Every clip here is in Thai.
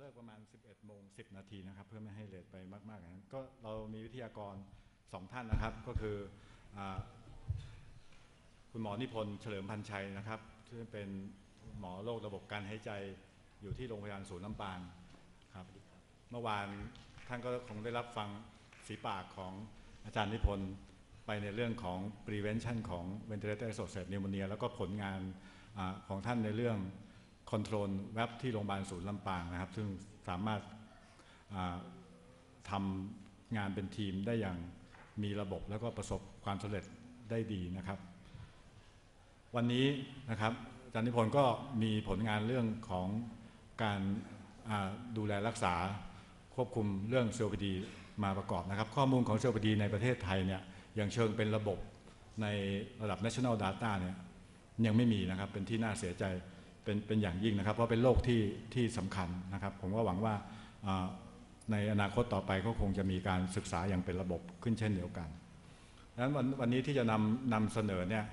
เลิกประมาณ 11โมง10 นาทีนะครับ เพื่อไม่ให้เลทไปมากๆนั้นก็เรามีวิทยากรสองท่านนะครับ ก็คืออคุณหมอนิพนธ์เฉลิมพันชัยนะครับซึ่งเป็นหมอโรคระบบการหายใจอยู่ที่โรงพยาบาลศูนย์ลำปางครับเมื่อวานท่านก็คงได้รับฟังสีปากของอาจารย์นิพนธ์ไปในเรื่องของ prevention ของ ventilator associated pneumonia แล้วก็ผลงานอของท่านในเรื่อง คอนโทรลเว็บที่โรงพยาบาลศูนย์ลำปางนะครับ ซึ่งสามารถาทำงานเป็นทีมได้อย่างมีระบบแล้วก็ประสบความสำเร็จได้ดีนะครับ วันนี้นะครับอาจารย์นิพนธ์ก็มีผลงานเรื่องของการาดูแลรักษาควบคุมเรื่องเซลล์พดีมาประกอบนะครับ ข้อมูลของเซลล์พดีในประเทศไทยเนี่ยอย่างเชิงเป็นระบบในระดับ national data เนี่ยยังไม่มีนะครับเป็นที่น่าเสียใจ เป็นเป็นอย่างยิ่งนะครับ เพราะเป็นโรคที่ที่สำคัญนะครับ ผมก็หวังว่าในอนาคตต่อไปก็คงจะมีการศึกษาอย่างเป็นระบบขึ้นเช่นเดียวกันดังนั้นวันวันนี้ที่จะนำนำเสนอเนี่ย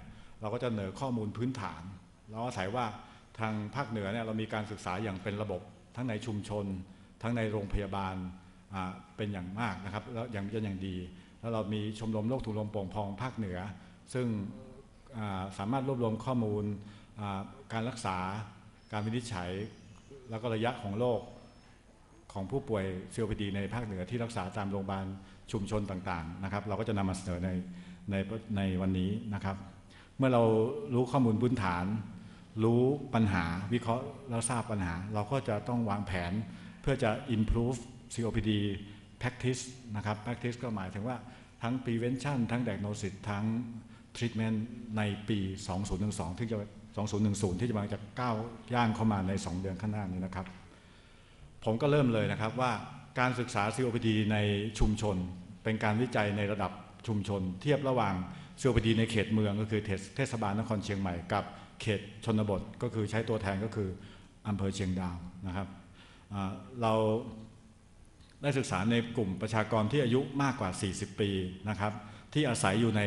เราก็จะเสนอข้อมูลพื้นฐาน เราอาศัยว่าทางภาคเหนือเนี่ยเรามีการศึกษาอย่างเป็นระบบ ทั้งในชุมชน ทั้งในโรงพยาบาลเป็นอย่างมากนะครับแล้วอย่างเป็นอย่างดี แล้วเรามีชมรมโรคถุงลมโป่งพองภาคเหนือ ซึ่งสามารถรวบรวมข้อมูล การรักษาการวินิจฉัย แล้วก็ระยะของโรคของผู้ป่วย COPD ในภาคเหนือที่รักษาตามโรงพยาบาลชุมชนต่างๆนะครับ เราก็จะนำมาเสนอในในในวันนี้นะครับ เมื่อเรารู้ข้อมูลพื้นฐาน รู้ปัญหาวิเคราะห์แล้วทราบปัญหา เราก็จะต้องวางแผนเพื่อจะ improve COPD practice นะครับ practice ก็หมายถึงว่าทั้ง prevention ทั้ง diagnosis ทั้ง treatment ในปี 2012ที่จะ 2010 ที่จะมาจะก้าวย่างเข้ามาใน 2 เดือนข้างหน้านี้นะครับ ผมก็เริ่มเลยนะครับว่าการศึกษา COPD ในชุมชน เป็นการวิจัยในระดับชุมชน เทียบระหว่าง COPD ในเขตเมืองก็คือเทศบาลนครเชียงใหม่กับเขตชนบทก็คือใช้ตัวแทนก็คืออำเภอเชียงดาวนะครับเราได้ศึกษาในกลุ่มประชากรที่อายุมากกว่า 40 ปีนะครับที่อาศัยอยู่ใน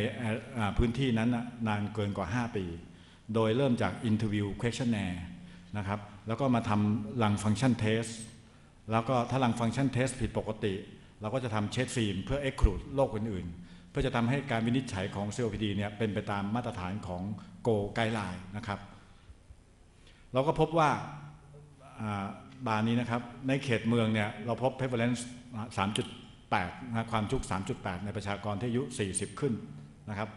พื้นที่นั้นน่ะนานเกินกว่า 5 ปี โดยเริ่มจาก interview questionnaire นะครับ แล้วก็มาทำลังฟังชันเทส แล้วก็ถ้าลังฟังชันเทสผิดปกติ เราก็จะทำเช็ดฟิล์มเพื่อ exclude โรคอื่นๆ เพื่อจะทำให้การวินิจฉัยของ COPD เนี่ยเป็นไปตามมาตรฐานของ Go Guideline นะครับ เราก็พบว่าบาร์นี้นะครับ ในเขตเมืองเนี่ยเราพบ prevalence 3.8นะความชุก 3.8 ในประชากรที่อายุ 40 ขึ้นนะครับ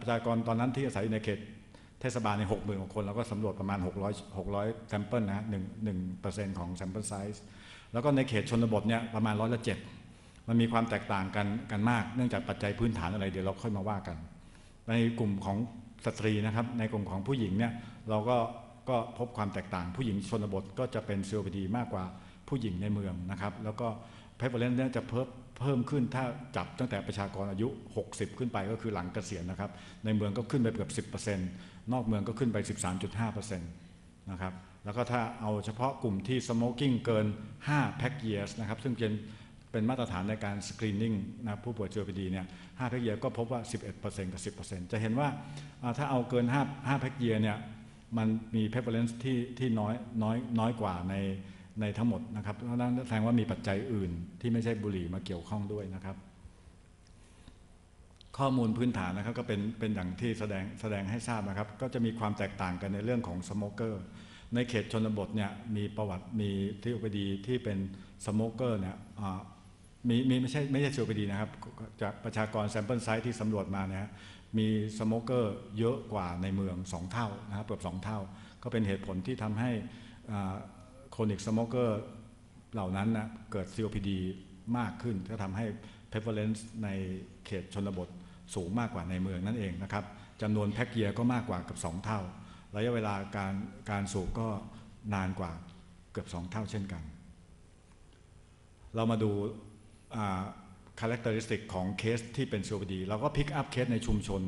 ประชากรตอนนั้นที่อาศัยอยู่ในเขต ทศบาลใน60,000กว่าคน เราก็สำรวจประมาณ 600 600 sample นะฮะ1 1%ของ sample size แล้วก็ในเขตชนบทเนี่ยประมาณร้อยละเจ็ดมันมีความแตกต่างกันกันมาก เนื่องจากปัจจัยพื้นฐานอะไรเดี๋ยวเราค่อยมาว่ากัน ในกลุ่มของสตรีนะครับ ในกลุ่มของผู้หญิงเนี่ยเราก็ก็พบความแตกต่าง ผู้หญิงชนบทก็จะเป็น COPD มากกว่า ผู้หญิงในเมืองนะครับ แล้วก็ prevalence เนี่ยจะเพิ่มเพิ่มขึ้นถ้าจับตั้งแต่ประชากรอายุ 60 ขึ้นไปก็คือหลังเกษียณนะครับ ในเมืองก็ขึ้นไปเกือบ 10%นอกเมืองก็ขึ้นไป 13.5%นะครับแล้วก็ถ้าเอาเฉพาะกลุ่มที่ smoking เกิน 5 pack years นะครับ ซึ่งเป็นเป็นมาตรฐานในการ screening นะผู้ป่วย COPD เนี่ย5 pack year ก็พบว่า 11%กับ 10%จะเห็นว่าอ่าถ้าเอาเกิน 5 5 pack year เนี่ยมันมี prevalence ที่ที่น้อยน้อยน้อยกว่าใน ในทั้งหมดนะครับเพราะนั้นแสดงว่ามีปัจจัยอื่นที่ไม่ใช่บุหรี่มาเกี่ยวข้องด้วยนะครับ ข้อมูลพื้นฐานนะครับก็เป็นเป็นอย่างที่แสดงแสดงให้ทราบนะครับ ก็จะมีความแตกต่างกันในเรื่องของสโมเกอร์ในเขตชนบทเนี่ยมีประวัติมีที่อุปดีที่เป็นสโมเกอร์เนี่ยมีมีไม่ใช่ไม่ใช่ COPD นะครับ จากประชากรแซมเปิลไซส์ที่สำรวจมานี่ยฮะมีสโมเกอร์เยอะกว่าในเมือง 2 เท่านะครับเกือบ2 เท่า ก็เป็นเหตุผลที่ทำให้ โคนิกสโมเกอร์เหล่านั้นนะเกิด COPD มากขึ้น ก็ทำให้ prevalence ในเขตชนบทสูงมากกว่าในเมืองนั่นเองนะครับจำนวนแพ็กเยียร์ก็มากกว่ากับ 2 เท่า ระยะเวลาการการสูบก็นานกว่าเกือบ 2 เท่าเช่นกัน เรามาดูคุณลักษณะของเคสที่เป็น COPD เราก็พิกอัพเคสในชุมชน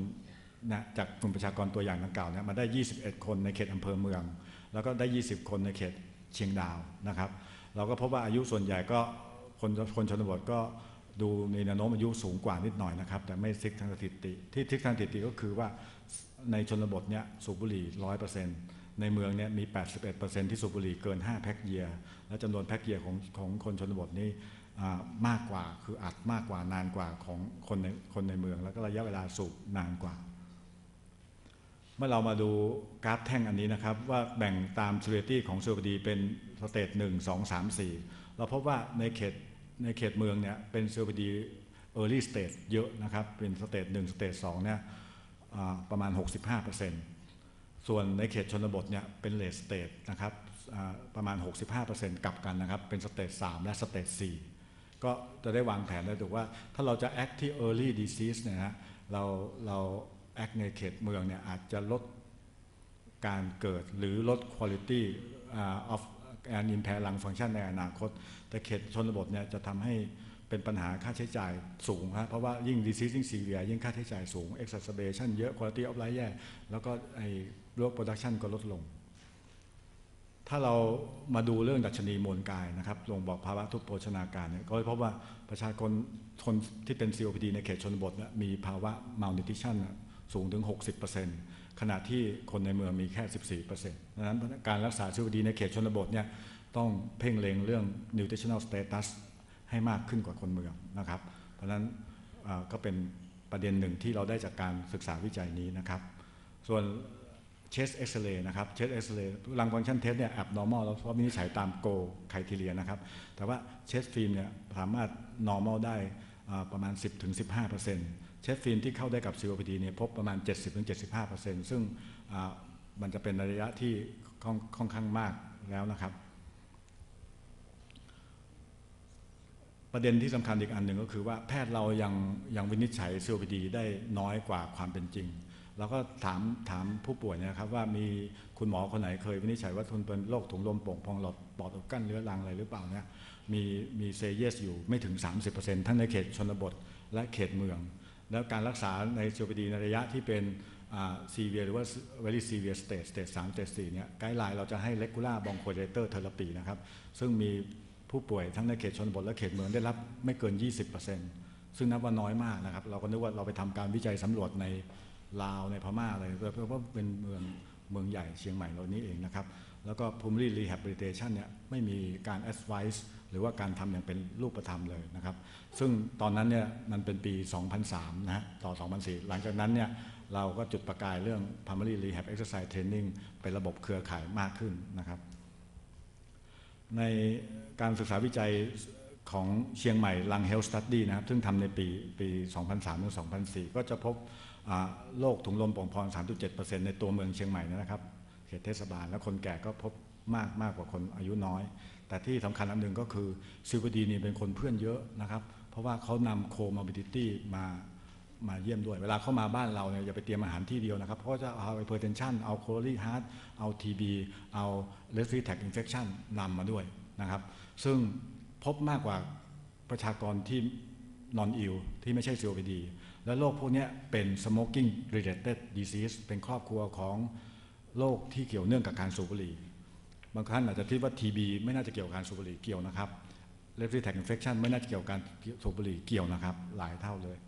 นะจากกลุ่มประชากรตัวอย่างดังกล่าวเนี่ยมาได้ 21 คนในเขตอำเภอเมือง แล้วก็ได้ 20 คนในเขต เชียงดาวนะครับ เราก็พบว่าอายุส่วนใหญ่ก็คนคนชนบทก็ดูมีแนวโน้มอายุสูงกว่านิดหน่อยนะครับ แต่ไม่ซิกทางสถิติ ที่ซิกทางสถิติก็คือว่าในชนบทเนี่ยสูบบุหรี่ร้อยเปอร์เซ็นต์ในเมืองเนี่ยมี 81%ที่สูบบุหรี่เกิน 5 แพ็คเยียร์และจำนวนแพ็คเยียร์ของของคนชนบทนี่มากกว่าคืออัดมากกว่านานกว่าของคนในคนในเมือง แล้วก็ระยะเวลาสูบนานกว่า เมื่อเรามาดูกราฟแท่งอันนี้นะครับ ว่าแบ่งตาม severity ของ COPD เป็นสเตจ1 2 3 4เราพบว่าในเขตในเขตเมืองเนี่ยเป็น COPD early stage เยอะนะครับ เป็นสเตจ1สเตจ2เนี่ยอ่าประมาณ 65%ส่วนในเขตชนบทเนี่ยเป็น late stage นะครับอ่าประมาณ 65%กลับกันนะครับ เป็นสเตจ3และสเตจ4ก็จะได้วางแผนได้ถูกว่าถ้าเราจะ act ที่ early disease เนี่ยนะเราเรา แอคในเขตเมืองเนี่ยอาจจะลดการเกิดหรือลด quality uh, of and impair lung function ในอนาคต แต่เขตชนบทเนี่ยจะทำให้เป็นปัญหาค่าใช้จ่ายสูงฮะเพราะว่ายิ่ง disease ยิ่ง severe ยิ่งค่าใช้จ่ายสูง exacerbation เยอะ quality of life แย่แล้วก็ไอ้โรค production ก็ลดลง ถ้าเรามาดูเรื่องดัชนีมวลกายนะครับลงบอกภาวะทุพโภชนาการเนี่ยก็พบว่าประชากรคนที่เป็น COPD ในเขตชนบทมีภาวะ malnutrition น่ะ สูงถึง 60%ขณะที่คนในเมืองมีแค่ 14%ดังนั้นการรักษา COPD ในเขตชนบทเนี่ยต้องเพ่งเล็งเรื่อง nutritional status ให้มากขึ้นกว่าคนเมืองนะครับ เพราะฉะนั้นก็เป็นประเด็นหนึ่งที่เราได้จากการศึกษาวิจัยนี้นะครับ ส่วน chest x-ray นะครับ chest x-ray ลังฟังชันเทสเนี่ย abnormal แล้วเพราะวินิจฉัยตาม go criteria นะครับ แต่ว่า chest film เนี่ยสามารถ normal ได้ประมาณ 10-15% chest film ที่เข้าได้กับ COPD เนี่ยพบประมาณ 70-75%ซึ่งอ่ามันจะเป็นระยะที่ค่อนค่อนข้างมากแล้วนะครับ ประเด็นที่สำคัญอีกอันหนึ่งก็คือว่าแพทย์เรายังยังวินิจฉัย COPD ได้น้อยกว่าความเป็นจริงเราก็ถามถามผู้ป่วยนยนะครับว่ามีคุณหมอคนไหนเคยวินิจฉัยว่าทุนเป็นโรคถุงลมโป่งพองหลอดปอดอุดกั้นเรื้อรังอะไรหรือเปล่าเนี่ยมีมีเซเยสอยู่ไม่ถึง 30%ทั้งในเขตชนบทและเขตเมือง แล้วการรักษาใน COPD ในระยะที่เป็นซีเวียหรือว่า very severe stage stage 3 stage 4เนี่ยไกด์ไลน์เราจะให้ regular bronchodilator therapy นะครับ ซึ่งมีผู้ป่วยทั้งในเขตชนบทและเขตเมืองได้รับไม่เกิน 20%ซึ่งนับว่าน้อยมากนะครับ เราก็นึกว่าเราไปทำการวิจัยสำรวจในลาวในพม่าอะไรเพราะว่าเป็นเมืองเมืองใหญ่เชียงใหม่เรานี้เองนะครับ แล้วก็ pulmonary rehabilitation เนี่ยไม่มีการ advice หรือว่าการทำอย่างเป็นรูปธรรมเลยนะครับ ซึ่งตอนนั้นเนี่ยมันเป็นปี 2003 นะฮะต่อ 2004 หลังจากนั้นเนี่ยเราก็จุดประกายเรื่อง pulmonary rehab exercise training เป็นระบบเครือข่ายมากขึ้นนะครับ ในการศึกษาวิจัยของเชียงใหม่ Lung Health Study นะครับ ซึ่งทำในปีปี 2003ถึง2004 ก็จะพบอ่าโรคถุงลมโป่งพอง 3.7%ในตัวเมืองเชียงใหม่นะครับ เขตเทศบาล แล้วคนแก่ก็พบมากมากกว่าคนอายุน้อย แต่ที่สำคัญอันหนึ่งก็คือซิวดีนี่เป็นคนเพื่อนเยอะนะครับ เพราะว่าเขานำโคม o บิ i ตี้มามาเยี่ยมด้วย เวลาเข้ามาบ้านเราเนี่ยอย่าไปเตรียมอาหารที่เดียวนะครับ เพราะจะเอาไ h เ p อร์เทนชันเอาโคล r ี y ฮาร์ t เอา TB เอา respiratory tract infection นำมาด้วยนะครับ ซึ่งพบมากกว่าประชากรที่ non ill ที่ไม่ใช่ COPD และโรคพวกนี้เป็น smoking related disease เป็นครอบครัวของ โรคที่เกี่ยวเนื่องกับการสูบบุหรี่ บางท่านอาจจะคิดว่า TB ไม่น่าจะเกี่ยวกับการสูบบุหรี่เกี่ยวนะครับ respiratory tract infection ไม่น่าจะเกี่ยวกับการสูบบุหรี่เกี่ยวนะครับ หลายเท่าเลย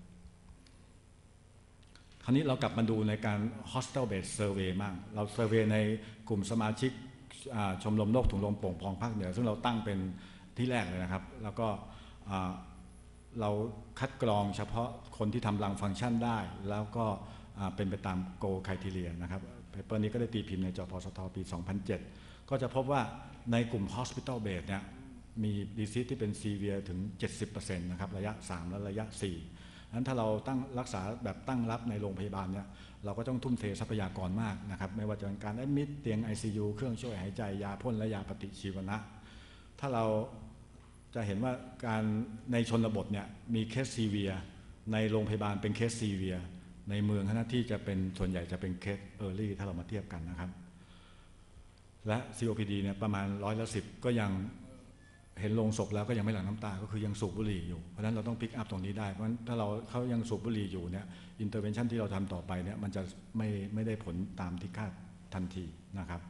คราวนี้เรากลับมาดูในการ hostel based survey มากเรา survey ในกลุ่มสมาชิกชมรมโรคถุงลมโป่งพองภาคเหนือ ซึ่งเราตั้งเป็นที่แรกเลยนะครับ แล้วก็เราคัดกรองเฉพาะคนที่ทำรังฟังก์ชันได้ แล้วก็เป็นไปตาม Go Criteria นะครับ เปอร์นี้ก็ได้ตีพิมพ์ในจพสทปี 2007 ก็จะพบว่าในกลุ่ม Hospital Base เนี่ยมีดีซิที่เป็น Severe ถึง 70%นะครับระยะ 3 และระยะ 4 นั้นถ้าเราตั้งรักษาแบบตั้งรับในโรงพยาบาลเนี่ยเราก็ต้องทุ่มเททรัพยากรมากนะครับไม่ว่าจะเป็นการแอดมิดเตียง ICU เครื่องช่วยหายใจยาพ่นและยาปฏิชีวนะ ถ้าเราจะเห็นว่าการในชนบทเนี่ยมีเคสซีเวียในโรงพยาบาลเป็นเคสซีเวีย ในเมืองหน้าที่จะเป็นส่วนใหญ่จะเป็นเคสเออร์ลี่ถ้าเรามาเทียบกันนะครับ และ COPD เนี่ยประมาณร้อยละสิบก็ยังเห็นลงศพแล้วก็ยังไม่หลั่งน้ำตา ก็คือยังสูบบุหรี่อยู่ เพราะฉะนั้นเราต้องพิกอัพตรงนี้ได้ เพราะฉะนั้นถ้าเราเขายังสูบบุหรี่อยู่เนี่ย อินเตอร์เวนชั่นที่เราทำต่อไปเนี่ยมันจะไม่ไม่ได้ผลตามที่คาดทันทีนะครับ